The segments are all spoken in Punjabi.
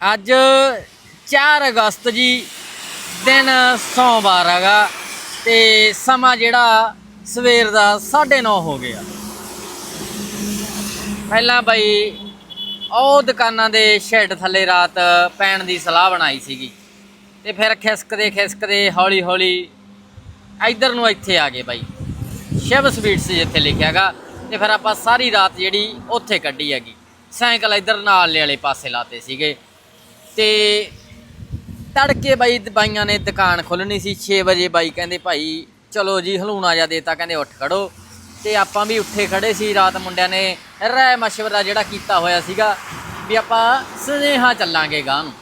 ਅੱਜ 4 ਅਗਸਤ ਜੀ, ਦਿਨ ਸੋਮਵਾਰ ਹੈਗਾ ਤੇ ਸਮਾਂ ਜਿਹੜਾ ਸਵੇਰ ਦਾ 9:30 ਹੋ ਗਿਆ। ਪਹਿਲਾਂ ਬਈ ਉਹ ਦੁਕਾਨਾਂ ਦੇ ਸ਼ੈੱਡ ਥੱਲੇ ਰਾਤ ਪੈਣ ਦੀ ਸਲਾਹ ਬਣਾਈ ਸੀਗੀ ਤੇ ਫਿਰ ਖਿਸਕਦੇ ਖਿਸਕਦੇ ਹੌਲੀ ਹੌਲੀ ਇੱਧਰ ਨੂੰ ਇੱਥੇ ਆ ਗਏ ਬਾਈ। ਸ਼ਿਵ ਸਵੀਟਸ ਜਿੱਥੇ ਲਿਖਿਆਗਾ ਤੇ ਫਿਰ ਆਪਾਂ ਸਾਰੀ ਰਾਤ ਜਿਹੜੀ ਉੱਥੇ ਕੱਢੀ ਹੈਗੀ। ਸਾਈਕਲ ਇੱਧਰ ਨਾਲ ਵਾਲੇ ਪਾਸੇ ਲਾਤੇ ਸੀਗੇ। ਤੇ ਤੜਕੇ ਬਾਈ ਬਾਈਆਂ ਨੇ ਦੁਕਾਨ ਖੋਲਣੀ ਸੀ 6 ਵਜੇ ਬਾਈ ਕਹਿੰਦੇ ਭਾਈ, ਚਲੋ ਜੀ ਹਲੂਣਾ ਜਾ ਦੇਤਾ, ਕਹਿੰਦੇ ਉੱਠ ਖੜੋ। ਤੇ ਆਪਾਂ ਵੀ ਉੱਠੇ ਖੜੇ ਸੀ, ਰਾਤ ਮੁੰਡਿਆਂ ਨੇ ਰਾਏ ਮਸ਼ਵਰਾ ਜਿਹੜਾ ਕੀਤਾ ਹੋਇਆ ਸੀਗਾ ਵੀ ਆਪਾਂ ਸੁਨੇਹਾ ਚੱਲਾਂਗੇ ਗਾਂ ਨੂੰ।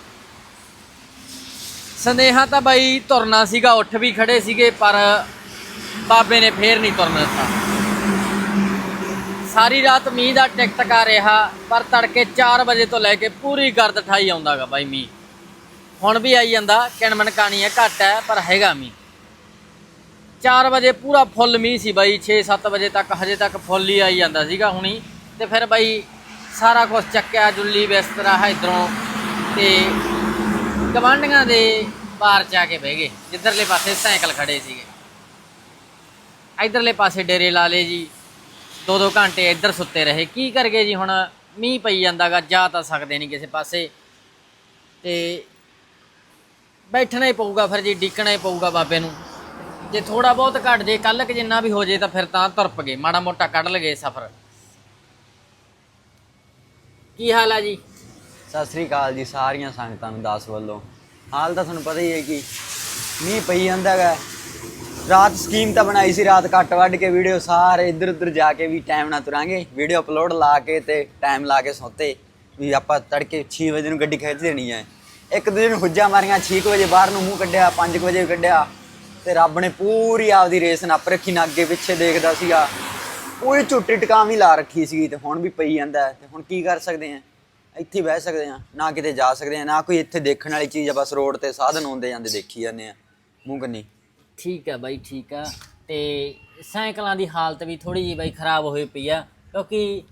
ਸੰਦੇਹਾ ਤਾਂ ਬਾਈ ਤੁਰਨਾ ਸੀਗਾ, ਉੱਠ ਵੀ ਖੜੇ ਸੀਗੇ, ਪਰ ਬਾਬੇ ਨੇ ਫੇਰ ਨਹੀਂ ਤੁਰਨ ਦਿੱਤਾ। ਸਾਰੀ ਰਾਤ ਮੀਂਹ ਦਾ ਟਿਕਟਕਾ ਰਿਹਾ, ਪਰ ਤੜਕੇ 4 ਵਜੇ ਤੋਂ ਲੈ ਕੇ ਪੂਰੀ ਗਰਦ ਠਾਈ ਆਉਂਦਾਗਾ ਬਾਈ ਮੀਂਹ। ਹੁਣ ਵੀ ਆਈ ਜਾਂਦਾ, ਕਿਣਮਣ ਕਾਣੀ ਹੈ, ਘੱਟ ਹੈ, ਪਰ ਹੈਗਾ ਮੀਂਹ। 4 ਵਜੇ ਪੂਰਾ ਫੁੱਲ ਮੀਂਹ ਸੀ ਬਾਈ 6-7 ਵਜੇ ਤੱਕ, ਹਜੇ ਤੱਕ ਫੁੱਲ ਹੀ ਆਈ ਜਾਂਦਾ ਸੀਗਾ ਹੁਣੀ। ਤੇ ਫਿਰ ਬਾਈ ਸਾਰਾ ਕੁਝ ਚੱਕਿਆ, ਜੁੱਲੀ ਬਿਸਤਰਾ ਇਧਰੋਂ, ਤੇ ਗਵਾਂਢੀਆਂ ਦੇ ਬਾਹਰ ਜਾ ਕੇ ਬਹਿ ਗਏ। ਜਿੱਧਰਲੇ ਪਾਸੇ ਸਾਈਕਲ ਖੜੇ ਸੀਗੇ। ਇਧਰਲੇ ਪਾਸੇ ਡੇਰੇ ਲਾ ਲਏ ਜੀ। ਦੋ ਦੋ ਘੰਟੇ ਇੱਧਰ ਸੁੱਤੇ ਰਹੇ। ਕੀ ਕਰਗੇ ਜੀ ਹੁਣ? ਮੀਂਹ ਪਈ ਜਾਂਦਾਗਾ, ਜਾ ਤਾਂ ਸਕਦੇ ਨਹੀਂ ਕਿਸੇ ਪਾਸੇ। ਤੇ ਬੈਠਣਾ ਹੀ ਪਊਗਾ ਫਿਰ ਜੀ ਡਿੱਕਣਾ ਹੀ ਪਊਗਾ ਬਾਬੇ ਨੂੰ। ਜੇ ਥੋੜਾ ਬਹੁਤ ਘਟ ਜੇ ਕੱਲ ਕਿ ਜਿੰਨਾ ਵੀ ਹੋ ਜੇ ਤਾਂ ਫਿਰ ਤਾਂ ਤੁਰਪ ਗਏ ਮਾੜਾ ਮੋਟਾ ਕੱਢ ਲਗੇ ਸਫ਼ਰ। ਕੀ ਹਾਲ ਆ ਜੀ? ਸਤਿ ਸ੍ਰੀ ਅਕਾਲ ਜੀ, ਸਾਰੀਆਂ ਸੰਗਤਾਂ ਨੂੰ ਦਾਸ ਵੱਲੋਂ। ਹਾਲ ਤਾਂ ਤੁਹਾਨੂੰ ਪਤਾ ਹੀ ਹੈ ਕਿ ਮੀਂਹ ਪਈ ਜਾਂਦਾ ਹੈਗਾ ਰਾਤ ਸਕੀਮ ਤਾਂ ਬਣਾਈ ਸੀ, ਰਾਤ ਕੱਟ ਵੱਢ ਕੇ ਵੀਡੀਓ ਸਾਰੇ ਇੱਧਰ ਉੱਧਰ ਜਾ ਕੇ ਵੀ ਟਾਈਮ ਨਾਲ ਤੁਰਾਂਗੇ। ਵੀਡੀਓ ਅਪਲੋਡ ਲਾ ਕੇ ਤੇ ਟਾਈਮ ਲਾ ਕੇ ਸੌਤੇ। ਵੀ ਆਪਾਂ ਤੜਕੇ 6 ਵਜੇ ਨੂੰ ਗੱਡੀ ਖਿੱਚ ਦੇਣੀ ਹੈ। ਇੱਕ ਦੂਜੇ ਨੂੰ ਹੁੱਜਾ ਮਾਰੀਆਂ 6 ਵਜੇ ਬਾਹਰ ਨੂੰ ਮੂੰਹ ਕੱਢਿਆ 5 ਵਜੇ ਕੱਢਿਆ। ਤੇ ਰੱਬ ਨੇ ਪੂਰੀ ਆਪਦੀ ਰੇਸ ਨੱਪ ਰੱਖੀ, ਨਾ ਅੱਗੇ ਪਿੱਛੇ ਦੇਖਦਾ ਸੀਗਾ। ਪੂਰੀ ਝੁੱਟੀ ਟਿਕਾਮ ਹੀ ਲਾ ਰੱਖੀ ਸੀਗੀ ਤੇ ਹੁਣ ਵੀ ਪਈ ਜਾਂਦਾ ਹੈ। ਤੇ ਹੁਣ ਕੀ ਕਰ ਸਕਦੇ ਆ ਇੱਥੇ ਬਹਿ ਸਕਦੇ ਆ ਨਾ ਕਿਤੇ ਜਾ ਸਕਦੇ ਆ ਨਾ ਕੋਈ ਇੱਥੇ ਦੇਖਣ ਵਾਲੀ ਚੀਜ਼ ਆ ਬਸ ਰੋਡ ਤੇ ਸਾਧਨ ਆਉਂਦੇ ਜਾਂਦੇ ਦੇਖੀ ਜਾਂਦੇ ਆ ਮੂੰਹ ਕੰਨੀ। ਠੀਕ ਹੈ ਬਾਈ, ਠੀਕ ਆ। ਤੇ ਸਾਈਕਲਾਂ ਦੀ ਹਾਲਤ ਵੀ ਥੋੜੀ ਜਿਹੀ ਬਾਈ ਖਰਾਬ ਹੋਈ ਪਈ ਆ, ਕਿਉਂਕਿ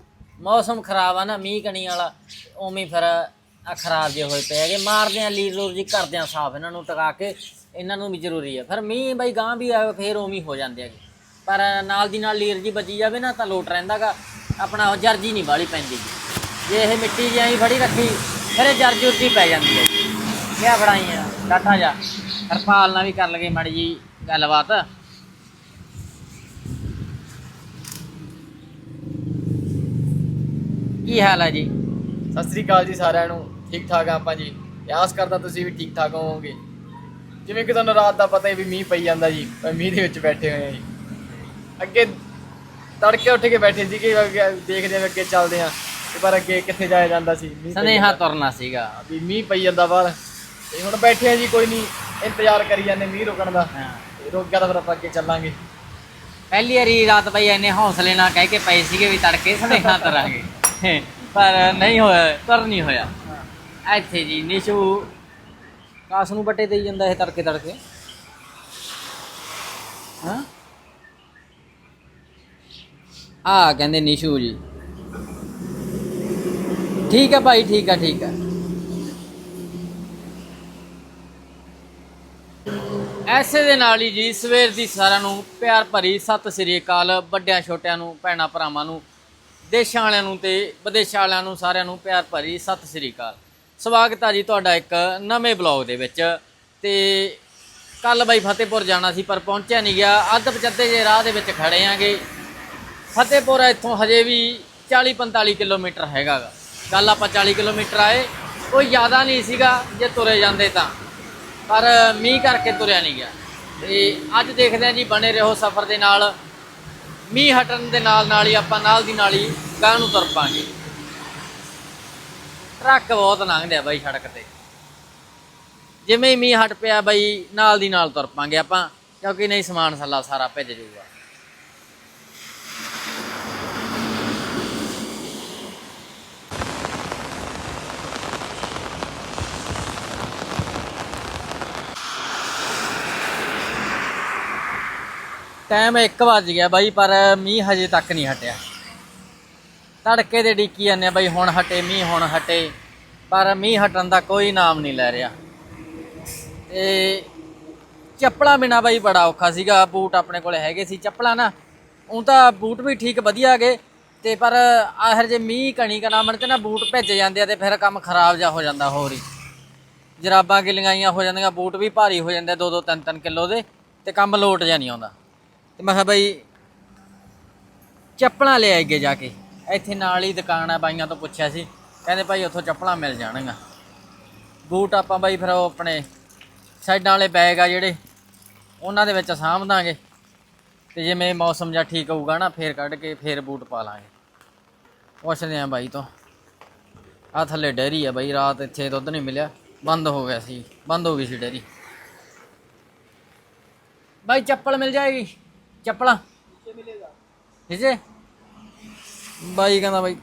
ਮੌਸਮ ਖਰਾਬ ਆ ਨਾ, ਮੀਂਹ ਕਣੀ ਵਾਲਾ, ਉਵੇਂ ਫਿਰ ਆ ਖਰਾਬ ਜਿਹੇ ਹੋਏ ਪਏ ਹੈਗੇ। ਮਾਰਦੇ ਆ ਲੀਰ ਲੂਰ ਜੀ ਕਰਦੇ ਆ ਸਾਫ਼ ਇਹਨਾਂ ਨੂੰ ਟਕਾ ਕੇ ਇਹਨਾਂ ਨੂੰ ਵੀ ਜ਼ਰੂਰੀ ਆ। ਫਿਰ ਮੀਂਹ ਬਾਈ ਗਾਂ ਵੀ ਆਵੇ, ਫਿਰ ਉਵੇਂ ਹੋ ਜਾਂਦੇ ਹੈਗੇ। ਪਰ ਨਾਲ ਦੀ ਨਾਲ ਲੀਰ ਜੀ ਬਚੀ ਜਾਵੇ ਨਾ, ਤਾਂ ਲੋਟ ਰਹਿੰਦਾਗਾ ਆਪਣਾ ਜਰਜੀ ਨਹੀਂ ਵਾਲੀ ਪੈਂਦੀ ਜੇ। ਇਹ ਮਿੱਟੀ ਜਿਹੀ ਫੜੀ ਰੱਖੀ, ਫਿਰ ਇਹ ਜਰਜੀ ਉੱਤੀ ਪੈ ਜਾਂਦੀ ਹੈ ਕਿਆ ਬਣਾਈ ਆ? ਡਾਟਾ ਜਾ। ਹਰਪਾਲ ਨਾਲ ਵੀ ਕਰ ਲਗੇ ਮਾੜੀ ਜੀ। ਗੱਲਬਾਤ। ਕੀ ਹਾਲ ਹੈ ਜੀ? ਸਤਿ ਸ੍ਰੀ ਅਕਾਲ ਜੀ ਸਾਰਿਆਂ ਨੂੰ। ਠੀਕ ਠਾਕ ਆਪਾਂ ਜੀ। ਆਸ ਕਰਦਾ ਤੁਸੀਂ ਵੀ ਠੀਕ ਠਾਕ ਹੋਵੋਗੇ। ਜਿਵੇਂ ਕਿ ਤੁਹਾਨੂੰ ਰਾਤ ਦਾ ਪਤਾ ਹੀ ਵੀ ਮੀਂਹ ਪਈ ਜਾਂਦਾ ਜੀ। ਮੀਂਹ ਦੇ ਵਿੱਚ ਬੈਠੇ ਹੋਏ ਆ ਜੀ। ਅੱਗੇ ਤੜਕੇ ਉੱਠ ਕੇ ਬੈਠੇ ਸੀ ਕਿ ਦੇਖਦੇ ਆ ਅੱਗੇ ਚੱਲਦੇ ਆ ਪਰ ਅੱਗੇ ਕਿੱਥੇ ਜਾਇਆ ਜਾਂਦਾ ਸੀ? ਸਨੇਹਾ। ਤੁਰਨਾ ਸੀਗਾ। ਵੀ ਮੀਂਹ ਪਈ ਜਾਂਦਾ ਬਾਹਰ। ਤੇ ਹੁਣ ਬੈਠੇ ਆ ਜੀ ਕੋਈ ਨਹੀਂ। ਇੰਤਜ਼ਾਰ ਕਰੀ ਜਾਂਦੇ ਮੀਂਹ ਰੁਕਣ ਦਾ। ਹਾਂ। ਆਪਾਂ ਅੱਗੇ ਚੱਲਾਂਗੇ। ਪਹਿਲੀ ਵਾਰੀ ਰਾਤ ਬਈ ਇੰਨੇ ਹੌਸਲੇ ਨਾਲ ਕਹਿ ਕੇ ਪਏ ਸੀਗੇ ਵੀ ਤੜਕੇ ਸਨੇਹਾ ਤਰਾਂਗੇ ਪਰ ਨਹੀਂ ਹੋਇਆ ਤੁਰ ਨਹੀਂ ਹੋਇਆ। ਇੱਥੇ ਜੀ ਨਿਸ਼ੂ ਕਾਸ ਨੂੰ ਬੱਟੇ ਦੇਈ ਜਾਂਦਾ ਇਹ ਤੜਕੇ ਤੜਕੇ। ਹਾਂ। ਆ ਕਹਿੰਦੇ ਨਿਸ਼ੂ ਜੀ। ਠੀਕ ਹੈ ਭਾਈ ਠੀਕ ਹੈ ਠੀਕ ਹੈ ਐਸੇ ਦੇ ਨਾਲ ਹੀ ਜੀ ਸਵੇਰ ਦੀ ਸਾਰਿਆਂ ਨੂੰ ਪਿਆਰ ਭਰੀ ਸਤਿ ਸ੍ਰੀ ਅਕਾਲ, ਵੱਡਿਆਂ, ਛੋਟਿਆਂ ਨੂੰ, ਭੈਣਾਂ, ਭਰਾਵਾਂ ਨੂੰ, ਦੇਸ਼ਾਂ ਵਾਲਿਆਂ ਨੂੰ ਤੇ ਵਿਦੇਸ਼ਾਂ ਵਾਲਿਆਂ ਨੂੰ ਸਾਰਿਆਂ ਨੂੰ ਪਿਆਰ ਭਰੀ ਸਤਿ ਸ੍ਰੀ ਅਕਾਲ। ਸਵਾਗਤ ਆ ਜੀ ਤੁਹਾਡਾ ਇੱਕ ਨਵੇਂ ਬਲੌਗ ਦੇ ਵਿੱਚ ਤੇ ਕੱਲ ਬਾਈ ਫਤਿਹਪੁਰ ਜਾਣਾ ਸੀ ਪਰ ਪਹੁੰਚਿਆ ਨਹੀਂ ਗਿਆ। ਅੱਧ ਪਚੱਦੇ ਜੇ ਰਾਹ ਦੇ ਵਿੱਚ ਖੜੇ ਆਂਗੇ। ਫਤਿਹਪੁਰ ਇੱਥੋਂ ਹਜੇ ਵੀ 40 45 ਕਿਲੋਮੀਟਰ ਹੈਗਾ ਗਾ ਕੱਲ ਆਪਾਂ 40 ਕਿਲੋਮੀਟਰ ਆਏ। ਕੋਈ ਜ਼ਿਆਦਾ ਨਹੀਂ ਸੀਗਾ, ਜੇ ਤੁਰੇ ਜਾਂਦੇ ਤਾਂ। ਪਰ ਮੀਂਹ ਕਰਕੇ ਤੁਰਿਆ ਨਹੀਂ ਗਿਆ। ਤੇ ਅੱਜ ਦੇਖਦੇ ਹਾਂ ਜੀ ਬਣੇ ਰਹੋ ਸਫ਼ਰ ਦੇ ਨਾਲ। ਮੀਂਹ ਹਟਣ ਦੇ ਨਾਲ ਨਾਲ ਹੀ ਆਪਾਂ ਨਾਲ ਦੀ ਨਾਲ ਹੀ ਗਾਂ ਨੂੰ ਤੁਰ ਪਾਂਗੇ। ਟਰੱਕ ਬਹੁਤ ਲੰਘਦੇ ਆ ਬਾਈ ਸੜਕ ਤੇ। ਜਿਵੇਂ ਹੀ ਮੀਂਹ ਹਟ ਪਿਆ ਬਾਈ, ਨਾਲ ਦੀ ਨਾਲ ਤੁਰ ਪਾਂਗੇ ਆਪਾਂ, ਕਿਉਂਕਿ ਨਹੀਂ ਸਮਾਨ ਸੱਲਾ ਸਾਰਾ ਭਿੱਜ ਜਾਊਗਾ ਟਾਈਮ 1 ਵੱਜ ਗਿਆ ਬਾਈ, ਪਰ ਮੀਂਹ ਹਜੇ ਤੱਕ ਨਹੀਂ ਹਟਿਆ। ਤੜਕੇ ਦੇ ਡਿੱਕੀ ਜਾਂਦੇ ਆ ਬਾਈ, ਹੁਣ ਹਟੇ, ਮੀਂਹ ਹੁਣ ਹਟੇ, ਪਰ ਮੀਂਹ ਹਟਣ ਦਾ ਕੋਈ ਨਾਮ ਨਹੀਂ ਲੈ ਰਿਹਾ। ਤੇ ਚੱਪਲਾਂ ਬਿਨਾ ਬਾਈ ਬੜਾ ਔਖਾ ਸੀਗਾ, ਬੂਟ ਆਪਣੇ ਕੋਲ ਹੈਗੇ ਸੀ ਚੱਪਲਾਂ ਨਾ ਉਹ ਤਾਂ ਬੂਟ ਵੀ ਠੀਕ ਵਧੀਆ ਗਏ, ਤੇ ਪਰ ਆਖਰ ਜੇ ਮੀਂਹ ਕਣੀ ਕਨਾਮਣ ਤੇ ਨਾ ਬੂਟ ਭਿੱਜ ਜਾਂਦੇ ਆ ਤੇ ਫਿਰ ਕੰਮ ਖਰਾਬ ਜਾ ਹੋ ਜਾਂਦਾ ਹੋਰ ਹੀ। ਜਰਾਬਾਂ ਗਿਲੀਆਂ ਹੋ ਜਾਂਦੀਆਂ, ਬੂਟ ਵੀ ਭਾਰੀ ਹੋ ਜਾਂਦੇ 2-2 3-3 ਕਿਲੋ ਦੇ, ਤੇ ਕੰਮ ਲੋਟ ਜਾ ਨਹੀਂ ਆਉਂਦਾ। ਤੇ ਮੈਂ ਕਿਹਾ ਬਾਈ ਚੱਪਲਾਂ ਲੈ ਆਈਏ ਜਾ ਕੇ। ਇੱਥੇ ਨਾਲ ਹੀ ਦੁਕਾਨ ਆ, ਬਾਈਆਂ ਤੋਂ ਪੁੱਛਿਆ ਸੀ। ਕਹਿੰਦੇ ਭਾਈ ਉੱਥੋਂ ਚੱਪਲਾਂ ਮਿਲ ਜਾਣਗੀਆਂ। ਬੂਟ ਆਪਾਂ ਬਾਈ ਫਿਰ ਉਹ ਆਪਣੇ ਸਾਈਡਾਂ ਵਾਲੇ ਬੈਗ ਆ ਜਿਹੜੇ, ਉਹਨਾਂ ਦੇ ਵਿੱਚ ਸਾਂਭ ਦਾਂਗੇ। ਤੇ ਜਿਵੇਂ ਮੌਸਮ ਜਾਂ ਠੀਕ ਹੋਊਗਾ ਨਾ, ਫੇਰ ਕੱਢ ਕੇ ਫੇਰ ਬੂਟ ਪਾ ਲਾਂਗੇ। ਪੁੱਛਦੇ ਆਂ ਬਾਈ ਤੋਂ। ਆ ਥੱਲੇ ਡੈਰੀ ਆ ਬਾਈ, ਰਾਤ ਇੱਥੇ ਦੁੱਧ ਨਹੀਂ ਮਿਲਿਆ। ਬੰਦ ਹੋ ਗਿਆ ਸੀ। ਬੰਦ ਹੋ ਗਈ ਸੀ ਡੈਰੀ ਬਾਈ, ਚੱਪਲ ਮਿਲ ਜਾਏਗੀ? ਚੱਪਲਾਂ। ਠੀਕ ਹੈ ਬਾਈ ਕਹਿੰਦਾ ਬਾਈ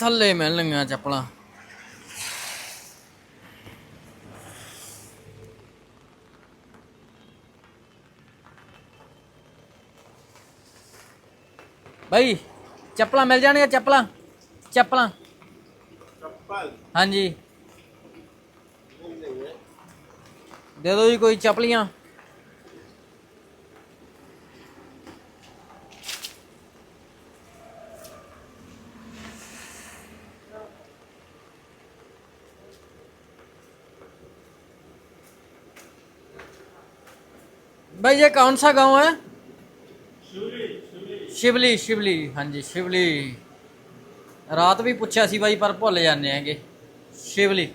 ਥੱਲੇ ਮਿਲਣਗੀਆਂ ਚੱਪਲਾਂ। ਬਾਈ ਚੱਪਲਾਂ ਮਿਲ ਜਾਣਗੀਆਂ ਚੱਪਲਾਂ। ਚੱਪਲਾਂ? ਹਾਂਜੀ। ਦੇ ਦੋ ਜੀ ਕੋਈ ਚੱਪਲੀਆਂ। भाई ये कौन सा गांव है शिवली शिवली हाँ जी शिवली ਰਾਤ ਵੀ ਪੁੱਛਿਆ ਸੀ ਬਾਈ ਪਰ ਭੁੱਲ ਜਾਂਦੇ ਹੈਗੇ ਸ਼ਿਵਲੀ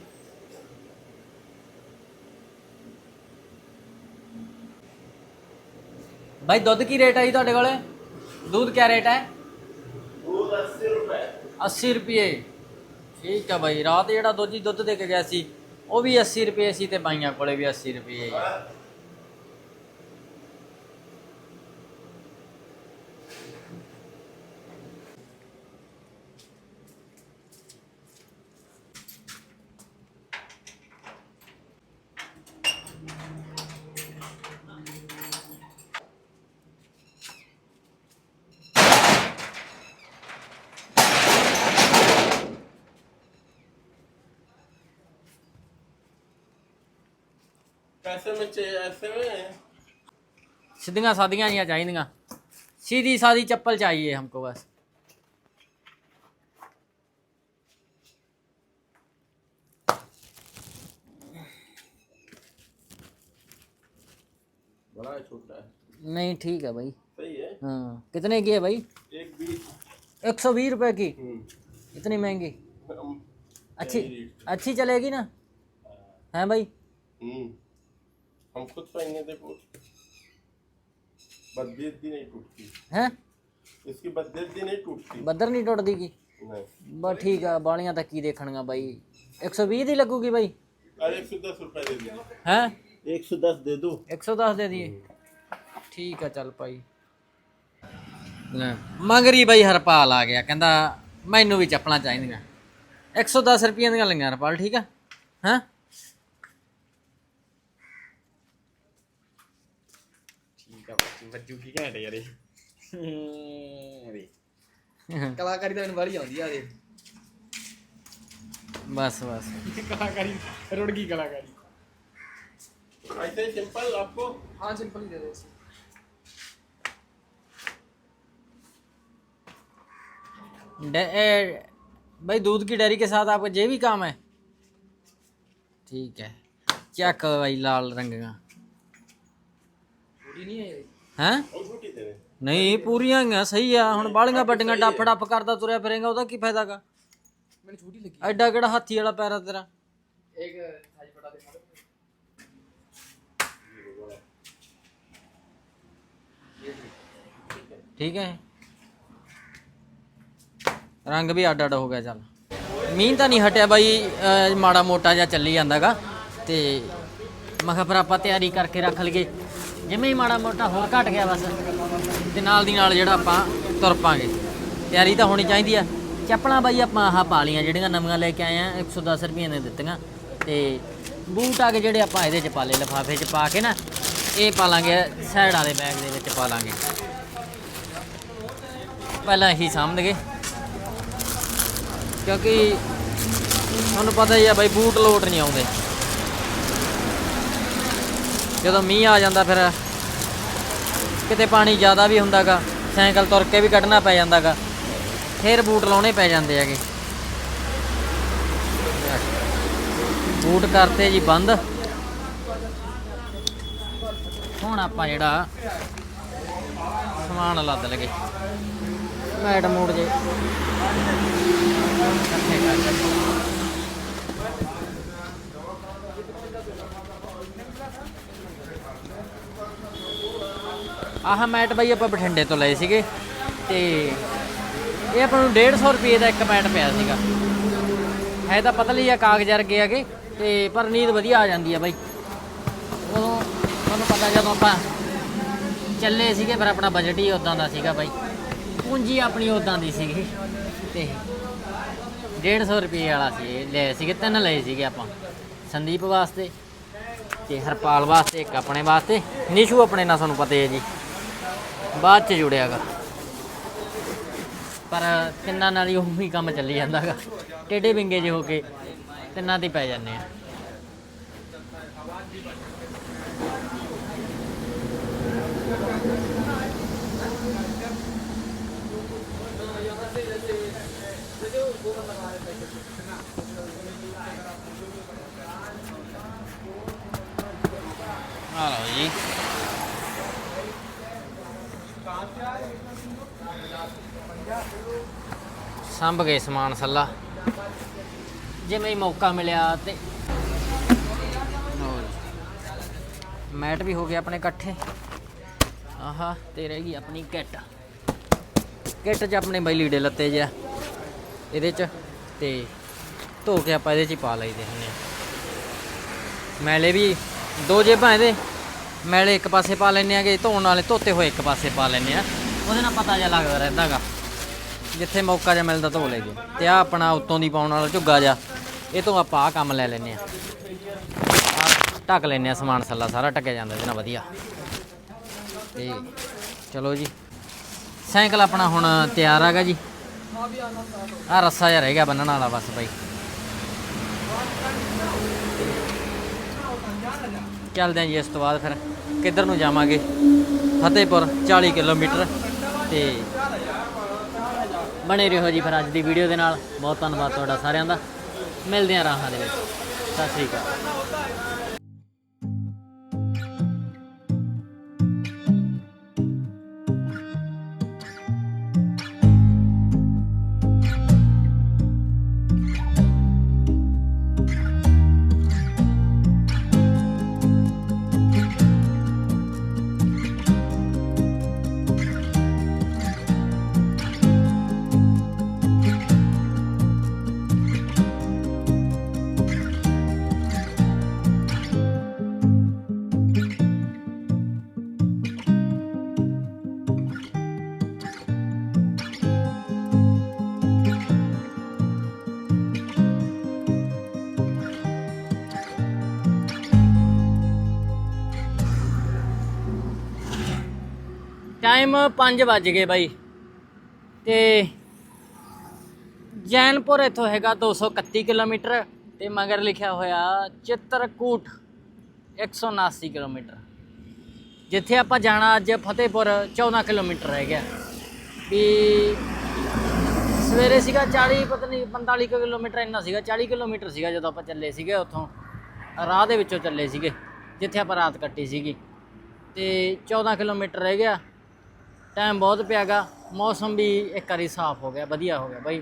भाई ਦੁੱਧ ਕੀ ਰੇਟ ਹੈ ਜੀ ਤੁਹਾਡੇ ਕੋਲੇ ਦੁੱਧ ਕੀ ਰੇਟ ਹੈ दूध अस्सी रुपए 80 ਰੁਪਏ ਠੀਕ ਆ ਬਾਈ ਰਾਤ ਜਿਹੜਾ ਦੋਜੀ ਦੁੱਧ ਦੇ ਕੇ ਗਿਆ ਸੀ ਉਹ ਵੀ 80 ਰੁਪਏ ਸੀ ਤੇ ਬਾਈਆਂ ਕੋਲੇ ਵੀ 80 ਰੁਪਏ बच्चे ऐसे में चाहिए सीधी सादी चप्पल चाहिए हमको बस छोटा है नहीं ठीक है भाई सही है हाँ कितने की है भाई एक सौ बीस रुपए की इतनी महँगी अच्छी अच्छी चलेगी ना है भाई हम खुद पहने थे वो बददेती नहीं टूटती हैं इसकी बददेती नहीं टूटती ਬੱਦਰ ਨਹੀਂ ਟੁੱਟਦੀ ਕੀ नहीं ਬਸ ਠੀਕ ਆ ਬਾਲੀਆਂ ਤਾਂ ਕੀ ਦੇਖਣੀਆਂ ਬਾਈ 120 ਦੀ ਲੱਗੂਗੀ ਬਾਈ अरे एक सौ दस रुपए दे दीजिए हैं एक सौ दस दे दो 110 ਦੇ ਦਈਏ ਠੀਕ ਆ ਚੱਲ ਭਾਈ ਲੈ ਮਗਰੀ ਬਾਈ ਹਰਪਾਲ ਆ ਗਿਆ ਕਹਿੰਦਾ ਮੈਨੂੰ ਵੀ ਚੱਪਲਾਂ ਚਾਹੀਦੀਆਂ 110 ਰੁਪਈਆਂ ਦੀਆਂ ਲਈਆਂ ਹਰਪਾਲ ਠੀਕ ਆ ਹਾਂ ਠੀਕ ਆ ਬੱਚੂ ਬੱਚੂ ਕੀ ਘੈਂਟ ਯਾਰ ਇਹ ਅਰੇ ਕਲਾਕਾਰੀ ਤਾਂ ਮੈਨੂੰ ਬਾਹਲੀ ਆਉਂਦੀ ਆ ਇਹ ਬਸ ਬਸ ਕਲਾਕਾਰੀ ਰੁੜ ਗਈ ਕਲਾਕਾਰੀ ऐसे सिंपल आपको ਹਾਂ ਸਿੰਪਲ ਹੀ ਦੇ ਦੇ डे- ए, भाई दूध की डेयरी के साथ आपका ये भी काम है ठीक है चेक भाई लाल रंग का ਪੂਰੀ ਨਹੀਂ ਹੈ ਇਹ ਹੈ? ਨਹੀਂ ਪੂਰੀਆਂ ਹੈਗੀਆਂ ਸਹੀ ਆ। ਹੁਣ ਬਾਲੀਆਂ ਵੱਡੀਆਂ ਡੱਫ ਡੱਫ ਕਰਦਾ ਤੁਰਿਆ ਫਿਰੇਗਾ ਉਹਦਾ ਕੀ ਫਾਇਦਾਗਾ ਮੈਨੂੰ ਐਡਾ ਕਿਹੜਾ ਹਾਥੀ ਵਾਲਾ ਪੈਰਾ ਤੇਰਾ? ਠੀਕ ਹੈ। ਰੰਗ ਵੀ ਅੱਡ ਅੱਡ ਹੋ ਗਿਆ ਚੱਲ। ਮੀਂਹ ਤਾਂ ਨਹੀਂ ਹਟਿਆ ਬਾਈ ਮਾੜਾ ਮੋਟਾ ਜਿਹਾ ਚੱਲੀ ਜਾਂਦਾਗਾ ਤੇ ਮੈਂ ਕਿਹਾ ਫਿਰ ਆਪਾਂ ਤਿਆਰੀ ਕਰਕੇ ਰੱਖ ਲਈਏ। ਜਿਵੇਂ ਹੀ ਮਾੜਾ ਮੋਟਾ ਹੋਰ ਘਟ ਗਿਆ ਬਸ, ਤੇ ਨਾਲ ਦੀ ਨਾਲ ਜਿਹੜਾ ਆਪਾਂ ਤੁਰ ਪਾਂਗੇ। ਤਿਆਰੀ ਤਾਂ ਹੋਣੀ ਚਾਹੀਦੀ ਆ। ਚੱਪਲਾਂ ਬਾਈ ਆਪਾਂ ਆਹ ਪਾ ਲੀਆਂ ਜਿਹੜੀਆਂ ਨਵੀਆਂ ਲੈ ਕੇ ਆਏ ਆ 110 ਰੁਪਏ ਨੇ ਦਿੱਤੀਆਂ। ਤੇ ਬੂਟ ਆ ਕੇ ਜਿਹੜੇ ਆਪਾਂ ਇਹਦੇ ਚ ਪਾ ਲਏ, ਲਿਫਾਫੇ ਚ ਪਾ ਕੇ ਨਾ, ਇਹ ਪਾ ਲਾਂਗੇ ਸਾਈਡ ਵਾਲੇ ਬੈਗ ਦੇ ਵਿੱਚ ਪਾ ਲਾਂਗੇ। ਪਹਿਲਾਂ ਇਹੀ ਸਾਂਭਣਗੇ ਕਿਉਂਕਿ ਤੁਹਾਨੂੰ ਪਤਾ ਹੀ ਆ ਬਾਈ, ਬੂਟ ਲੋਟ ਨਹੀਂ ਆਉਂਦੇ। ਜਦੋਂ ਮੀਂਹ ਆ ਜਾਂਦਾ ਫਿਰ ਕਿਤੇ ਪਾਣੀ ਜ਼ਿਆਦਾ ਵੀ ਹੁੰਦਾਗਾ, ਸਾਈਕਲ ਤੁਰ ਕੇ ਵੀ ਕੱਢਣਾ ਪੈ ਜਾਂਦਾਗਾ, ਫਿਰ ਬੂਟ ਲਾਉਣੇ ਪੈ ਜਾਂਦੇ ਹੈਗੇ। ਬੂਟ ਕਰਤੇ ਜੀ ਬੰਦ। ਹੁਣ ਆਪਾਂ ਜਿਹੜਾ ਸਮਾਨ ਲੱਦ ਲਗੇ ਮੈਡਮ ਮੂਡ ਜੇ ਇਕੱਠੇ ਕਰ ਲਏ। ਆਹ ਮੈਟ ਬਾਈ ਆਪਾਂ ਬਠਿੰਡੇ ਤੋਂ ਲਏ ਸੀਗੇ ਤੇ ਇਹ ਆਪਾਂ ਨੂੰ 150 ਰੁਪਏ ਦਾ ਇੱਕ ਮੈਟ ਪਿਆ ਸੀਗਾ। ਹੈ ਤਾਂ ਪਤਲੀ ਆ, ਕਾਗਜ਼ ਵਰਗੇ ਹੈਗੇ ਤੇ ਪਰ ਨੀਂਦ ਵਧੀਆ ਆ ਜਾਂਦੀ ਆ ਬਾਈ। ਉਦੋਂ ਤੁਹਾਨੂੰ ਪਤਾ ਜਦੋਂ ਆਪਾਂ ਚੱਲੇ ਸੀਗੇ, ਪਰ ਆਪਣਾ ਬਜਟ ਹੀ ਉਦਾਂ ਦਾ ਸੀਗਾ ਬਾਈ। ਪੂੰਜੀ ਆਪਣੀ ਉਦਾਂ ਦੀ ਸੀਗੀ ਤੇ 150 ਰੁਪਏ ਵਾਲਾ ਸੀ ਇਹ, ਲਏ ਸੀਗੇ, ਤਿੰਨ ਲਏ ਸੀਗੇ ਆਪਾਂ। ਸੰਦੀਪ ਵਾਸਤੇ ਤੇ ਹਰਪਾਲ ਵਾਸਤੇ, ਇੱਕ ਆਪਣੇ ਵਾਸਤੇ। ਨਿਸ਼ੂ ਆਪਣੇ ਨਾਲ ਤੁਹਾਨੂੰ ਪਤਾ ਹੈ ਜੀ। ਬਾਅਦ ਚ ਜੁੜਿਆਗਾ। ਪਰ ਤਿੰਨਾਂ ਨਾਲ ਹੀ ਉਹੀ ਕੰਮ ਚੱਲੀ ਜਾਂਦਾਗਾ। ਟੇਡੇ ਵਿੰਗੇ ਜੇ ਹੋ ਕੇ ਤਿੰਨਾਂ ਤੇ ਪੈ ਜਾਂਦੇ ਆ। ਆ ਲਓ ਜੀ। ਸੰਭ ਗਏ ਸਮਾਨ ਸੱਲਾ। ਜੇ ਮੈਨੂੰ ਮੌਕਾ ਮਿਲਿਆ ਤੇ ਲਓ ਮੈਟ ਵੀ ਹੋ ਗਏ ਆਪਣੇ ਇਕੱਠੇ। ਆਹਾ, ਤੇ ਰਹਿ ਗਈ ਆਪਣੀ ਕਿੱਟ। ਕਿੱਟ 'ਚ ਆਪਣੇ ਬਈ ਲੀੜੇ ਲੱਤੇ ਜਿਆ ਇਹਦੇ 'ਚ ਤੇ ਧੋ ਕੇ ਆਪਾਂ ਇਹਦੇ 'ਚ ਹੀ ਪਾ ਲਈਦੇ ਹੁੰਦੇ ਆ। ਮੈਲੇ ਵੀ ਦੋ ਜੇਬਾਂ ਇਹਦੇ। ਮੈਲੇ ਇੱਕ ਪਾਸੇ ਪਾ ਲੈਨੇ ਆਗੇ, ਧੋਣ ਵਾਲੇ ਧੋਤੇ ਹੋਏ ਇੱਕ ਪਾਸੇ ਪਾ ਲੈਨੇ ਆ। ਉਹਦੇ ਨਾਲ ਪਤਾ ਜਿਹਾ ਲੱਗਦਾ ਰਹਿੰਦਾਗਾ ਜਿੱਥੇ ਮੌਕਾ ਜਿਹਾ ਮਿਲਦਾ ਧੋ ਲਈਦੇ ਤੇ ਆ ਆਪਣਾ ਉੱਤੋਂ ਦੀ ਪਾਉਣ ਵਾਲਾ ਝੁੱਗਾ ਜਿਹਾ, ਇਹ ਤੋਂ ਆਪਾਂ ਆਹ ਕੰਮ ਲੈ ਲੈਨੇ ਆ ਆਹ ਢੱਕ ਲੈਨੇ ਆ ਸਮਾਨ ਸੱਲਾ ਸਾਰਾ, ਢੱਕਿਆ ਜਾਂਦਾ ਇਹਦੇ ਨਾਲ ਵਧੀਆ। ਤੇ ਚਲੋ ਜੀ, ਸਾਈਕਲ ਆਪਣਾ ਹੁਣ ਤਿਆਰ ਹੈਗਾ ਜੀ। ਆ ਰੱਸਾ ਜਿਹਾ ਰਹਿ ਗਿਆ ਬੰਨਣ ਵਾਲਾ ਬਸ ਬਾਈ। ਚੱਲਦੇ ਹਾਂ ਜੀ ਇਸ ਤੋਂ ਬਾਅਦ ਫਿਰ ਕਿੱਧਰ ਨੂੰ ਜਾਵਾਂਗੇ? ਫਤਿਹਪੁਰ 40 ਕਿਲੋਮੀਟਰ ਤੇ ਬਣੇ ਰਹੋ ਜੀ ਫਿਰ ਅੱਜ ਦੀ ਵੀਡੀਓ ਦੇ ਨਾਲ। ਬਹੁਤ ਧੰਨਵਾਦ ਤੁਹਾਡਾ ਸਾਰਿਆਂ ਦਾ। ਮਿਲਦੇ ਹਾਂ ਰਾਹਾਂ ਦੇ ਵਿੱਚ। ਸਤਿ ਸ੍ਰੀ ਅਕਾਲ। ਟਾਈਮ 5 ਵੱਜ ਗਏ ਬਾਈ। ਤੇ ਜੈਨਪੁਰ ਇੱਥੋਂ ਹੈਗਾ 231 ਕਿਲੋਮੀਟਰ ਤੇ ਮਗਰ ਲਿਖਿਆ ਹੋਇਆ ਚਿੱਤਰਕੂਟ 179 ਕਿਲੋਮੀਟਰ। ਜਿੱਥੇ ਆਪਾਂ ਜਾਣਾ ਅੱਜ ਫਤਿਹਪੁਰ 14 ਕਿਲੋਮੀਟਰ ਰਹਿ ਗਿਆ। ਵੀ ਸਵੇਰੇ ਸੀਗਾ 40 ਪਤਾ ਨਹੀਂ 45 ਕੁ ਕਿਲੋਮੀਟਰ ਇੰਨਾ ਸੀਗਾ 40 ਕਿਲੋਮੀਟਰ ਸੀਗਾ ਜਦੋਂ ਆਪਾਂ ਚੱਲੇ ਸੀਗੇ ਉੱਥੋਂ। ਰਾਹ ਦੇ ਵਿੱਚੋਂ ਚੱਲੇ ਸੀਗੇ, ਜਿੱਥੇ ਆਪਾਂ ਰਾਤ ਕੱਟੀ ਸੀਗੀ। ਤੇ 14 ਕਿਲੋਮੀਟਰ ਰਹਿ ਗਿਆ। ਟਾਈਮ ਬਹੁਤ ਪਿਆਗਾ ਮੌਸਮ ਵੀ ਇੱਕ ਵਾਰੀ ਸਾਫ਼ ਹੋ ਗਿਆ, ਵਧੀਆ ਹੋ ਗਿਆ ਬਾਈ।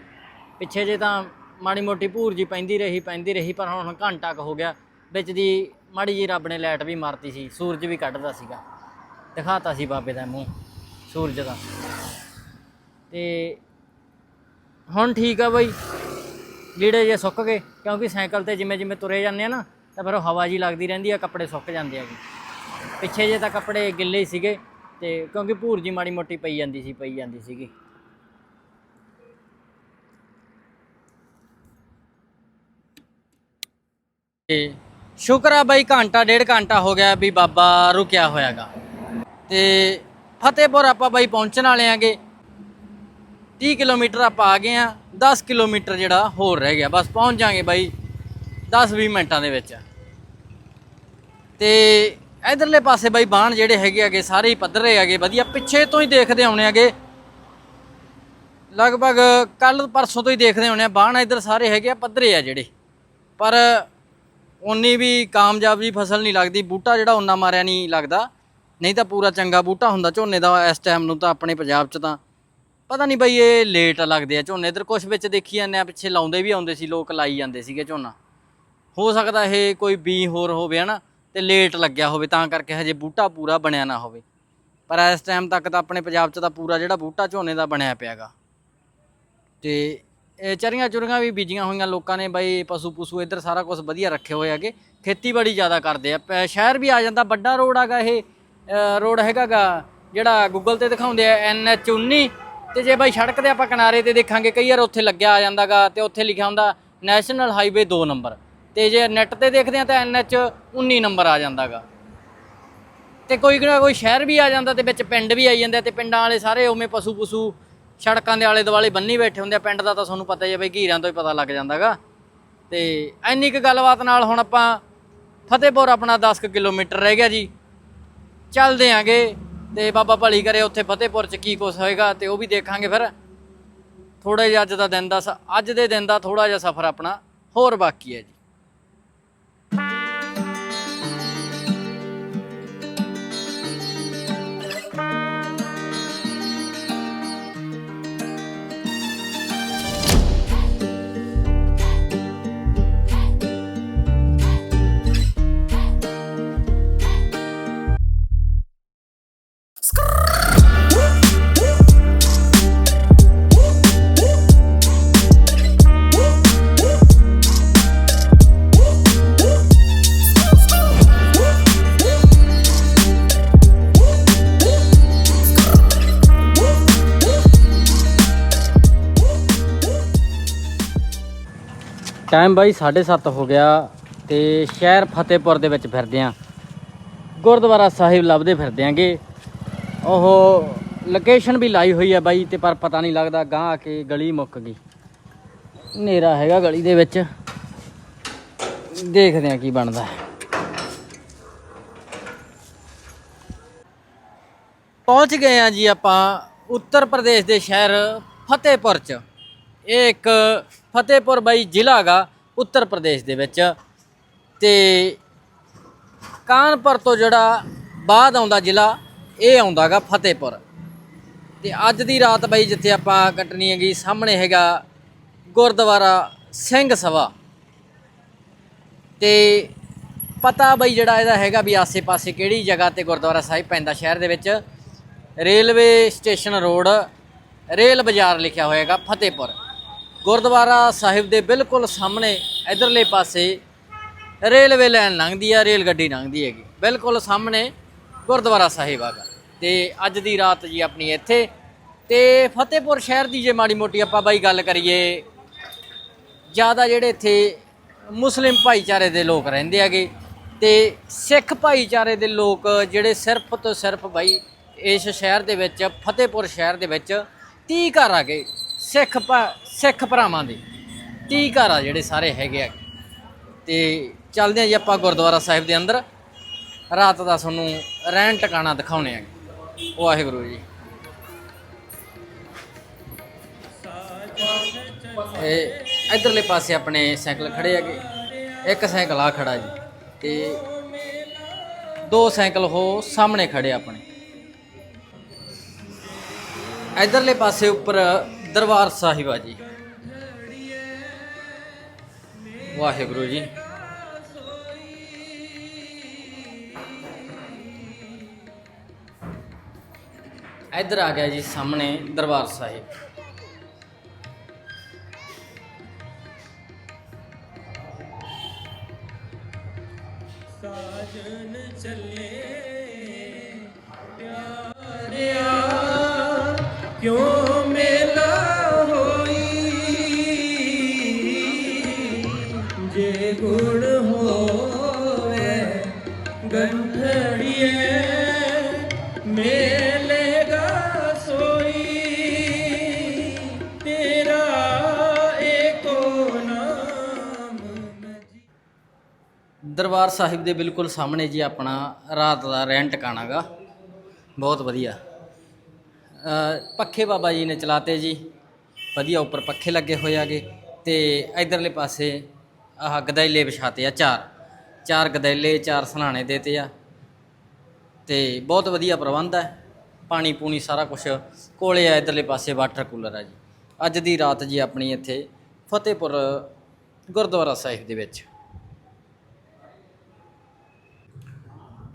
ਪਿੱਛੇ ਜੇ ਤਾਂ ਮਾੜੀ ਮੋਟੀ ਭੂਰ ਜੀ ਪੈਂਦੀ ਰਹੀ ਪੈਂਦੀ ਰਹੀ, ਪਰ ਹੁਣ ਘੰਟਾ ਕੁ ਹੋ ਗਿਆ। ਵਿੱਚ ਦੀ ਮਾੜੀ ਜੀ ਰੱਬ ਨੇ ਲਾਈਟ ਵੀ ਮਾਰਤੀ ਸੀ, ਸੂਰਜ ਵੀ ਕੱਢਦਾ ਸੀਗਾ। ਦਿਖਾਤਾ ਸੀ ਬਾਬੇ ਦਾ ਮੂੰਹ, ਸੂਰਜ ਦਾ। ਤੇ ਹੁਣ ਠੀਕ ਆ ਬਾਈ। ਲੀੜੇ ਜੇ ਸੁੱਕ ਗਏ, ਕਿਉਂਕਿ ਸਾਈਕਲ ਤੇ ਜਿਵੇਂ ਜਿਵੇਂ ਤੁਰੇ ਜਾਂਦੇ ਆ ਨਾ, ਤਾਂ ਫਿਰ ਉਹ ਹਵਾ ਜੀ ਲੱਗਦੀ ਰਹਿੰਦੀ ਆ, ਕੱਪੜੇ ਸੁੱਕ ਜਾਂਦੇ ਆ ਜੀ। ਪਿੱਛੇ ਜੇ ਤਾਂ ਕੱਪੜੇ ਗਿੱਲੇ ਸੀਗੇ। ਤੇ ਕਿਉਂਕਿ ਭੂਰ ਜੀ ਮਾੜੀ ਮੋਟੀ ਪਈ ਜਾਂਦੀ ਸੀ, ਪਈ ਜਾਂਦੀ ਸੀਗੀ। ਤੇ ਸ਼ੁਕਰ ਆ ਬਾਈ, ਘੰਟਾ, ਡੇਢ ਘੰਟਾ ਹੋ ਗਿਆ ਵੀ ਬਾਬਾ ਰੁਕਿਆ ਹੋਇਆਗਾ। ਤੇ ਫਤਿਹਪੁਰ ਆਪਾਂ ਬਾਈ ਪਹੁੰਚਣ ਵਾਲੇ ਆਂਗੇ। 30 ਕਿਲੋਮੀਟਰ ਆਪਾਂ ਆ ਗਏ ਆ 10 ਕਿਲੋਮੀਟਰ ਜਿਹੜਾ ਹੋਰ ਰਹਿ ਗਿਆ। ਬਸ ਪਹੁੰਚ ਜਾਾਂਗੇ ਬਾਈ 10-20 ਮਿੰਟਾਂ ਦੇ ਵਿੱਚ। ਤੇ ਇਧਰਲੇ ਪਾਸੇ ਬਾਈ ਬਾਣ ਜਿਹੜੇ ਹੈਗੇ ਆਗੇ, ਸਾਰੇ ਹੀ ਪੱਧਰੇ ਹੈਗੇ ਵਧੀਆ। ਪਿੱਛੇ ਤੋਂ ਹੀ ਦੇਖਦੇ ਆਉਣੇ ਆਗੇ। ਲਗਭਗ ਕੱਲ ਪਰਸੋਂ ਤੋਂ ਹੀ ਦੇਖਦੇ ਆਉਣੇ ਆ। ਬਾਣ ਇਧਰ ਸਾਰੇ ਹੈਗੇ ਆ, ਪੱਧਰੇ ਆ ਜਿਹੜੇ। ਪਰ ਉਨੀ ਵੀ ਕਾਮਯਾਬ ਕਾਮਯਾਬੀ ਫਸਲ ਨਹੀਂ ਲੱਗਦੀ। ਬੂਟਾ ਜਿਹੜਾ ਉਨਾ ਮਾਰਿਆ ਨਹੀਂ ਲੱਗਦਾ। ਨਹੀਂ ਤਾਂ ਪੂਰਾ ਚੰਗਾ ਬੂਟਾ ਹੁੰਦਾ। ਝੋਨੇ ਦਾ ਇਸ ਟਾਈਮ ਨੂੰ ਤਾਂ ਆਪਣੇ ਪੰਜਾਬ 'ਚ ਤਾਂ ਪਤਾ ਨਹੀਂ ਬਈ ਇਹ ਲੇਟ ਲੱਗਦੇ ਆ ਝੋਨੇ। ਇਧਰ ਕੁਝ ਵਿੱਚ ਦੇਖੀ ਜਾਂਦੇ ਆ, ਪਿੱਛੇ ਲਾਉਂਦੇ ਵੀ ਆਉਂਦੇ ਸੀ, ਲੋਕ ਲਾਈ ਜਾਂਦੇ ਸੀਗੇ ਝੋਨਾ। ਹੋ ਸਕਦਾ ਇਹ ਕੋਈ ਬੀ ਹੋਰ ਹੋਵੇ, ਹਨਾ? ਤੇ ਲੇਟ ਲੱਗਿਆ ਹੋਵੇ ਤਾਂ ਕਰਕੇ ਹਜੇ ਬੂਟਾ ਪੂਰਾ ਬਣਿਆ ਨਾ ਹੋਵੇ। ਪਰ ਇਸ ਟਾਈਮ ਤੱਕ ਤਾਂ ਆਪਣੇ ਪੰਜਾਬ 'ਚ ਤਾਂ ਪੂਰਾ ਜਿਹੜਾ ਬੂਟਾ ਝੋਨੇ ਦਾ ਬਣਿਆ ਪਿਆਗਾ। ਤੇ ਇਹ ਚਰੀਆਂ ਚੁਰੀਆਂ ਵੀ ਬੀਜੀਆਂ ਹੋਈਆਂ ਲੋਕਾਂ ਨੇ ਬਾਈ ਪਸ਼ੂ ਪਸ਼ੂ ਇੱਧਰ ਸਾਰਾ ਕੁਝ ਵਧੀਆ ਰੱਖੇ ਹੋਏ ਹੈਗੇ। ਖੇਤੀਬਾੜੀ ਜ਼ਿਆਦਾ ਕਰਦੇ ਆ। ਪ- ਸ਼ਹਿਰ ਵੀ ਆ ਜਾਂਦਾ ਵੱਡਾ ਰੋਡ ਹੈਗਾ ਇਹ ਅ, ਰੋਡ ਹੈਗਾਗਾ ਜਿਹੜਾ ਗੂਗਲ ਤੇ ਦਿਖਾਉਂਦੇ ਆ ਐਨਐਚ 19 ਤੇ ਜੇ ਬਾਈ ਸੜਕ ਦੇ ਆਪਾਂ ਕਿਨਾਰੇ ਤੇ ਦੇਖਾਂਗੇ ਕਈ ਵਾਰ ਉੱਥੇ ਲੱਗਿਆ ਆ ਜਾਂਦਾਗਾ ਤੇ ਉੱਥੇ ਲਿਖਿਆ ਹੁੰਦਾ ਨੈਸ਼ਨਲ ਹਾਈਵੇ 2 ਨੰਬਰ। ਤੇ ਜੇ ਨੈਟ ਤੇ ਦੇਖਦੇ ਆ ਤਾਂ ਐਨਐਚ 19 ਨੰਬਰ ਆ ਜਾਂਦਾਗਾ। ਤੇ ਕੋਈ ਨਾ ਕੋਈ ਸ਼ਹਿਰ ਵੀ ਆ ਜਾਂਦਾ ਤੇ ਵਿੱਚ ਪਿੰਡ ਵੀ ਆਈ ਜਾਂਦੇ ਆ ਤੇ ਪਿੰਡਾਂ ਵਾਲੇ ਸਾਰੇ ਉਵੇਂ ਪਸ਼ੂ ਪਸ਼ੂ ਸੜਕਾਂ ਦੇ ਆਲੇ ਦੁਆਲੇ ਬੰਨੀ ਬੈਠੇ ਹੁੰਦੇ ਆ, ਪਿੰਡ ਦਾ ਤਾਂ ਤੁਹਾਨੂੰ ਪਤਾ ਹੀ ਹੈ ਬਈ ਘੀਰਾਂ ਤੋਂ ਹੀ ਪਤਾ ਲੱਗ ਜਾਂਦਾਗਾ। ਤੇ ਇੰਨੀ ਕੁ ਗੱਲਬਾਤ ਨਾਲ ਹੁਣ ਆਪਾਂ ਫਤਿਹਪੁਰ ਆਪਣਾ 10 ਕੁ ਕਿਲੋਮੀਟਰ ਰਹਿ ਗਿਆ ਜੀ। ਚੱਲਦੇ ਆਂਗੇ ਤੇ ਬਾਬਾ ਭਲੀ ਕਰੇ ਉੱਥੇ ਫਤਿਹਪੁਰ ਚ ਕੀ ਕੁਛ ਹੋਏਗਾ ਤੇ ਉਹ ਵੀ ਦੇਖਾਂਗੇ ਫਿਰ। ਥੋੜਾ ਜਿਹਾ ਅੱਜ ਦਾ ਦਿਨ ਦਾ ਸ- ਅੱਜ ਦੇ ਦਿਨ ਦਾ ਥੋੜਾ ਜਿਹਾ ਸਫ਼ਰ ਆਪਣਾ ਹੋਰ ਬਾਕੀ ਹੈ ਜੀ। ਟਾਈਮ ਬਾਈ 7:30 ਹੋ ਗਿਆ ਤੇ ਸ਼ਹਿਰ ਫਤਿਹਪੁਰ ਦੇ ਵਿੱਚ ਫਿਰਦੇ ਆਂ ਗੁਰਦੁਆਰਾ ਸਾਹਿਬ ਲੱਭਦੇ ਫਿਰਦੇ ਆਂਗੇ ਉਹ ਲੋਕੇਸ਼ਨ ਵੀ ਲਾਈ ਹੋਈ ਹੈ ਬਾਈ ਤੇ ਪਰ ਪਤਾ ਨਹੀਂ ਲੱਗਦਾ ਗਾਂ ਆ ਕੇ ਗਲੀ ਮੁੱਕ ਗਈ। ਹਨੇਰਾ ਹੈਗਾ ਗਲੀ ਦੇ ਵਿੱਚ। ਦੇਖਦੇ ਆਂ ਕੀ ਬਣਦਾ। ਪਹੁੰਚ ਗਏ ਆ ਜੀ ਆਪਾਂ ਉੱਤਰ ਪ੍ਰਦੇਸ਼ ਦੇ ਸ਼ਹਿਰ ਫਤਿਹਪੁਰ ਚ। ਇਹ ਇੱਕ ਫਤਿਹਪੁਰ ਬਾਈ ਜ਼ਿਲ੍ਹਾ ਹੈਗਾ ਉੱਤਰ ਪ੍ਰਦੇਸ਼ ਦੇ ਵਿੱਚ ਤੇ ਕਾਨਪੁਰ ਤੋਂ ਜਿਹੜਾ ਬਾਅਦ ਆਉਂਦਾ ਜ਼ਿਲ੍ਹਾ, ਇਹ ਆਉਂਦਾਗਾ ਫਤਿਹਪੁਰ। ਤੇ ਅੱਜ ਦੀ ਰਾਤ ਬਾਈ ਜਿੱਥੇ ਆਪਾਂ ਕੱਟਣੀ ਹੈਗੀ, ਸਾਹਮਣੇ ਹੈਗਾ ਗੁਰਦੁਆਰਾ ਸਿੰਘ ਸਭਾ। ਤੇ ਪਤਾ ਬਈ ਜਿਹੜਾ ਇਹਦਾ ਹੈਗਾ ਵੀ ਆਸੇ-ਪਾਸੇ ਕਿਹੜੀ ਜਗ੍ਹਾ ਤੇ ਗੁਰਦੁਆਰਾ ਸਾਹਿਬ ਪੈਂਦਾ ਸ਼ਹਿਰ ਦੇ ਵਿੱਚ? ਰੇਲਵੇ ਸਟੇਸ਼ਨ ਰੋਡ, ਰੇਲ ਬਾਜ਼ਾਰ ਲਿਖਿਆ ਹੋਏਗਾ ਫਤਿਹਪੁਰ। ਗੁਰਦੁਆਰਾ ਸਾਹਿਬ ਦੇ ਬਿਲਕੁਲ ਸਾਹਮਣੇ ਇਧਰਲੇ ਪਾਸੇ ਰੇਲਵੇ ਲਾਈਨ ਲੰਘਦੀ ਆ, ਰੇਲ ਗੱਡੀ ਲੰਘਦੀ ਹੈਗੀ। ਬਿਲਕੁਲ ਸਾਹਮਣੇ ਗੁਰਦੁਆਰਾ ਸਾਹਿਬ ਆਗਾ ਤੇ ਅੱਜ ਦੀ ਰਾਤ ਜੀ ਆਪਣੀ ਇੱਥੇ। ਤੇ ਫਤਿਹਪੁਰ ਸ਼ਹਿਰ ਦੀ ਜੇ ਮਾੜੀ ਮੋਟੀ ਆਪਾਂ ਬਾਈ ਗੱਲ ਕਰੀਏ, ਜ਼ਿਆਦਾ ਜਿਹੜੇ ਇੱਥੇ ਮੁਸਲਿਮ ਭਾਈਚਾਰੇ ਦੇ ਲੋਕ ਰਹਿੰਦੇ ਹੈਗੇ ਤੇ ਸਿੱਖ ਭਾਈਚਾਰੇ ਦੇ ਲੋਕ ਜਿਹੜੇ ਸਿਰਫ ਤੋਂ ਸਿਰਫ ਬਾਈ ਇਸ ਸ਼ਹਿਰ ਦੇ ਵਿੱਚ, ਫਤਿਹਪੁਰ ਸ਼ਹਿਰ ਦੇ ਵਿੱਚ 30 ਘਰ ਆ ਗਏ ਸਿੱਖ ਭਾ- ਸਿੱਖ ਭਰਾਵਾਂ ਦੇ। 30 ਘਰ ਆ ਜਿਹੜੇ ਸਾਰੇ ਹੈਗੇ ਆ। ਤੇ ਚੱਲਦੇ ਆ ਜੀ ਆਪਾਂ ਗੁਰਦੁਆਰਾ ਸਾਹਿਬ ਦੇ ਅੰਦਰ। ਰਾਤ ਦਾ ਤੁਹਾਨੂੰ ਰਹਿਣ ਟਿਕਾਣਾ ਦਿਖਾਉਣੇ ਆ। ਵਾਹਿਗੁਰੂ ਜੀ। ਇਹ ਇਧਰਲੇ ਪਾਸੇ ਆਪਣੇ ਸਾਈਕਲ ਖੜੇ ਹੈਗੇ। ਇੱਕ ਸਾਈਕਲ ਆ ਖੜਾ ਜੀ। ਤੇ ਦੋ ਸਾਈਕਲ ਹੋ ਸਾਹਮਣੇ ਖੜੇ ਆਪਣੇ। ਇਧਰਲੇ ਪਾਸੇ ਉੱਪਰ ਦਰਬਾਰ ਸਾਹਿਬ ਆ ਜੀ। ਵਾਹਿਗੁਰੂ ਜੀ। ਇੱਧਰ ਆ ਗਿਆ ਜੀ ਸਾਹਮਣੇ ਦਰਬਾਰ ਸਾਹਿਬ। ਕਿਉਂ ਦਰਬਾਰ ਸਾਹਿਬ ਦੇ ਬਿਲਕੁਲ ਸਾਹਮਣੇ ਜੀ ਆਪਣਾ ਰਾਤ ਦਾ ਰਹਿਣ ਟਿਕਾਣਾ ਗਾ। ਬਹੁਤ ਵਧੀਆ। ਪੱਖੇ ਬਾਬਾ ਜੀ ਨੇ ਚਲਾਤੇ ਜੀ। ਵਧੀਆ ਉੱਪਰ ਪੱਖੇ ਲੱਗੇ ਹੋਏ ਆਗੇ ਤੇ ਇਧਰਲੇ ਪਾਸੇ ਆਹ ਗਦੈਲੇ ਵਿਛਾਤੇ ਆ ਚਾਰ। ਚਾਰ ਗਦੈਲੇ, ਚਾਰ ਸਲਾਣੇ ਦੇਤੇ ਆ। ਤੇ ਬਹੁਤ ਵਧੀਆ ਪ੍ਰਬੰਧ ਹੈ ਪਾਣੀ ਪੂਣੀ ਸਾਰਾ ਕੁਝ ਕੋਲੇ ਆ ਇਧਰਲੇ ਪਾਸੇ ਵਾਟਰ ਕੂਲਰ ਆ ਜੀ। ਅੱਜ ਦੀ ਰਾਤ ਜੀ ਆਪਣੀ ਇੱਥੇ ਫਤਿਹਪੁਰ ਗੁਰਦੁਆਰਾ ਸਾਹਿਬ ਦੇ ਵਿੱਚ।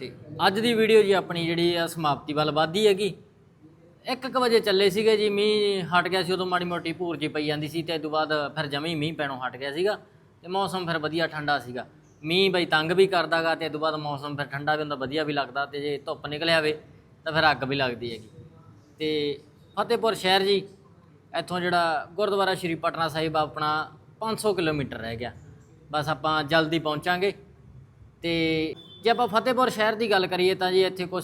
ਤੇ ਅੱਜ ਦੀ ਵੀਡੀਓ ਜੀ ਆਪਣੀ ਜਿਹੜੀ ਆ ਸਮਾਪਤੀ ਵੱਲ ਵੱਧਦੀ ਹੈਗੀ। 1:00 ਵਜੇ ਚੱਲੇ ਸੀਗੇ ਜੀ, ਮੀਂਹ ਹਟ ਗਿਆ ਸੀ ਉਦੋਂ ਮਾੜੀ ਮੋਟੀ ਭੂਰ ਜੀ ਪਈ ਜਾਂਦੀ ਸੀ ਤੇ ਤੋਂ ਬਾਅਦ ਫਿਰ ਜਮੀ ਮੀਂਹ ਪੈਣੋਂ ਹਟ ਗਿਆ ਸੀਗਾ ਤੇ ਮੌਸਮ ਫਿਰ ਵਧੀਆ ਠੰਡਾ ਸੀਗਾ। ਮੀਂਹ ਬਈ ਤੰਗ ਵੀ ਕਰਦਾਗਾ ਤੇ ਤੋਂ ਬਾਅਦ ਮੌਸਮ ਫਿਰ ਠੰਡਾ ਵੀ ਹੁੰਦਾ, ਵਧੀਆ ਵੀ ਲੱਗਦਾ ਤੇ ਜੇ ਧੁੱਪ ਨਿਕਲ ਆਵੇ ਤਾਂ ਫਿਰ ਅੱਗ ਵੀ ਲੱਗਦੀ ਹੈਗੀ। ਤੇ ਫਤਿਹਪੁਰ ਸ਼ਹਿਰ ਜੀ, ਇੱਥੋਂ ਜਿਹੜਾ ਗੁਰਦੁਆਰਾ ਸ਼੍ਰੀ ਪਟਨਾ ਸਾਹਿਬ ਆਪਣਾ 500 ਕਿਲੋਮੀਟਰ ਰਹਿ ਗਿਆ। ਬਸ ਆਪਾਂ ਜਲਦੀ ਪਹੁੰਚਾਂਗੇ ਤੇ ਜੇ ਆਪਾਂ ਫਤਿਹਪੁਰ ਸ਼ਹਿਰ ਦੀ ਗੱਲ ਕਰੀਏ ਤਾਂ ਜੀ ਇੱਥੇ ਕੁਝ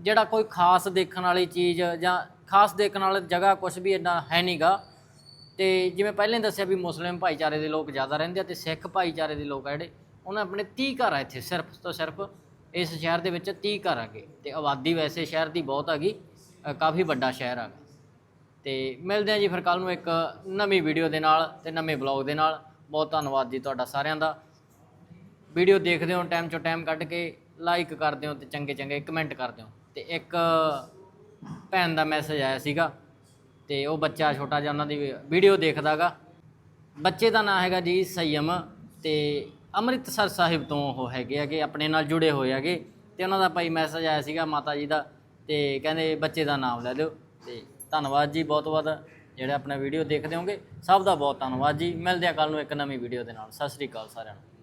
ਜਿਹੜਾ ਕੋਈ ਖਾਸ ਦੇਖਣ ਵਾਲੀ ਚੀਜ਼ ਜਾਂ ਖਾਸ ਦੇਖਣ ਵਾਲੀ ਜਗ੍ਹਾ ਕੁਝ ਵੀ ਇੰਨਾ ਹੈ ਨਹੀਂਗਾ ਤੇ ਜਿਵੇਂ ਪਹਿਲਾਂ ਹੀ ਦੱਸਿਆ ਵੀ ਮੁਸਲਿਮ ਭਾਈਚਾਰੇ ਦੇ ਲੋਕ ਜ਼ਿਆਦਾ ਰਹਿੰਦੇ ਆ ਤੇ ਸਿੱਖ ਭਾਈਚਾਰੇ ਦੇ ਲੋਕ ਆ ਜਿਹੜੇ, ਉਹਨਾਂ ਆਪਣੇ 30 ਘਰ ਆ ਇੱਥੇ ਸਿਰਫ ਤੋਂ ਸਿਰਫ, ਇਸ ਸ਼ਹਿਰ ਦੇ ਵਿੱਚ 30 ਘਰ ਆਗੇ ਤੇ ਆਬਾਦੀ ਵੈਸੇ ਸ਼ਹਿਰ ਦੀ ਬਹੁਤ ਹੈਗੀ ਕਾਫੀ ਵੱਡਾ ਸ਼ਹਿਰ ਆ ਤੇ ਮਿਲਦੇ ਆ ਜੀ ਫਿਰ ਕੱਲ ਨੂੰ ਇੱਕ ਨਵੀਂ ਵੀਡੀਓ ਦੇ ਨਾਲ ਤੇ ਨਵੇਂ ਬਲੌਗ ਦੇ ਨਾਲ। ਬਹੁਤ ਧੰਨਵਾਦ ਜੀ ਤੁਹਾਡਾ ਸਾਰਿਆਂ ਦਾ। ਵੀਡੀਓ ਦੇਖਦੇ ਹੋ ਟਾਈਮ ਚੋਂ ਟਾਈਮ ਕੱਢ ਕੇ ਲਾਈਕ ਕਰਦੇ ਹੋ ਤੇ ਚੰਗੇ ਚੰਗੇ ਕਮੈਂਟ ਕਰਦੇ ਹੋ। ਤੇ ਇੱਕ ਭੈਣ ਦਾ ਮੈਸੇਜ ਆਇਆ ਸੀਗਾ ਤੇ ਉਹ ਬੱਚਾ ਛੋਟਾ ਜਿਹਾ, ਉਹਨਾਂ ਦੀ ਵੀਡੀਓ ਦੇਖਦਾਗਾ। ਬੱਚੇ ਦਾ ਨਾਮ ਹੈਗਾ ਜੀ ਸੰਯਮ ਤੇ ਅੰਮ੍ਰਿਤਸਰ ਸਾਹਿਬ ਤੋਂ ਉਹ ਹੈਗੇ ਹੈਗੇ, ਆਪਣੇ ਨਾਲ ਜੁੜੇ ਹੋਏ ਹੈਗੇ। ਤੇ ਉਹਨਾਂ ਦਾ ਭਾਈ ਮੈਸੇਜ ਆਇਆ ਸੀਗਾ ਮਾਤਾ ਜੀ ਦਾ ਤੇ ਕਹਿੰਦੇ ਬੱਚੇ ਦਾ ਨਾਮ ਲੈ ਦਿਓ ਤੇ ਧੰਨਵਾਦ ਜੀ ਬਹੁਤ ਬਹੁਤ, ਜਿਹੜੇ ਆਪਣਾ ਵੀਡੀਓ ਦੇਖਦੇ ਹੋਗੇ ਸਭ ਦਾ ਬਹੁਤ ਧੰਨਵਾਦ ਜੀ। ਮਿਲਦੇ ਆ ਕੱਲ ਨੂੰ ਇੱਕ ਨਵੀਂ ਵੀਡੀਓ ਦੇ ਨਾਲ। ਸਤਿ ਸ੍ਰੀ ਅਕਾਲ ਸਾਰਿਆਂ ਨੂੰ।